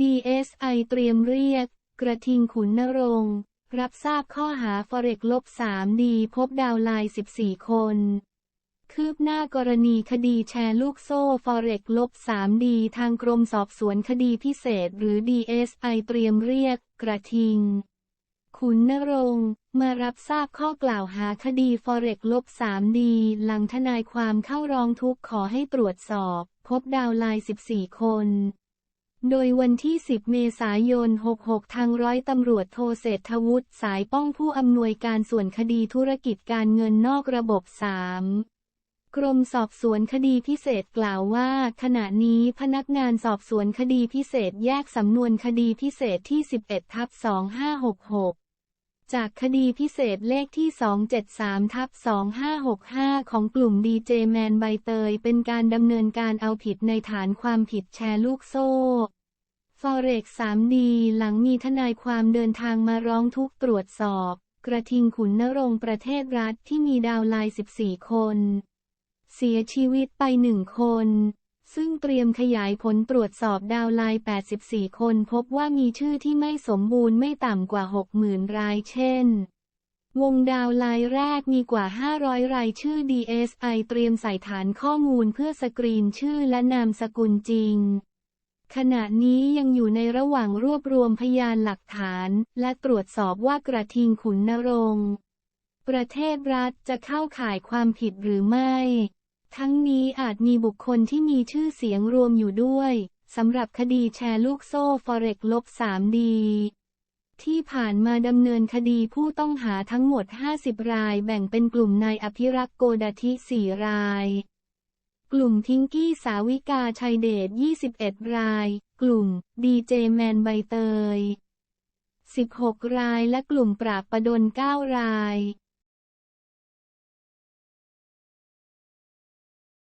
DSI เตรียมเรียก กระทิงขุนนรงรับทราบข้อหาฟอเร็กลบ3ดีพบดาวไลน์14 คน คืบหน้ากรณีคดีแชร์ลูกโซ่ฟอเร็กลบ3ดีทางกรมสอบสวนคดีพิเศษหรือ DSI เตรียมเรียก กระทิง ขุนนรงมารับทราบข้อกล่าวหาคดีฟอเร็กลบ3ดีหลังทนายความเข้าร้องทุกข์ขอให้ตรวจสอบ พบดาวไลน์14 คน โดยวันที่ 10 เมษายน 66 ทางร้อยตำรวจโทเศรษฐวุฒิสายป้องผู้อำนวยการส่วนคดีธุรกิจการเงินนอกระบบ 3กรมสอบสวนคดีพิเศษกล่าวว่า ขณะนี้พนักงานสอบสวนคดีพิเศษแยกสำนวนคดีพิเศษที่ 11 ทับ 2566 จากคดีพิเศษเลขที่ 273ทับ2565 ของกลุ่มดีเจแมนใบเตย เป็นการดำเนินการเอาผิดในฐานความผิดแชร์ลูกโซ่ฟอเร็ก 3D หลังมีทนายความเดินทางมาร้องทุกข์ตรวจสอบ กระทิงขุนนรงประเทศรัฐที่มีดาวไลน์14 คน เสียชีวิตไปหนึ่งคน ซึ่งเตรียมขยายผลตรวจสอบดาวไลน์ 84 คนพบว่ามีชื่อที่ไม่สมบูรณ์ไม่ต่ำกว่า 60,000 รายเช่น วงดาวไลน์แรกมีกว่า 500 รายชื่อ DSI เตรียมใส่ฐานข้อมูลเพื่อสกรีนชื่อและนามสกุลจริง ขณะนี้ยังอยู่ในระหว่างรวบรวมพยานหลักฐาน และตรวจสอบว่ากระทิงขุนนรง ประเทศรัฐจะเข้าข่ายความผิดหรือไม่ ทั้งนี้อาจมีบุคคลที่มีชื่อเสียงรวมอยู่ด้วยสำหรับคดีแชร์ลูกโซ่ฟอเร็กลบ3ดีที่ผ่านมาดำเนินคดีผู้ต้องหาทั้งหมด 50 รายแบ่งเป็นกลุ่มนายอภิรักษ์โกดาธิ 4 ราย กลุ่มทิงกี้สาวิกาชัยเดช 21 ราย กลุ่มดีเจแมนใบเตย 16 รายและกลุ่มปราบประดน 9 ราย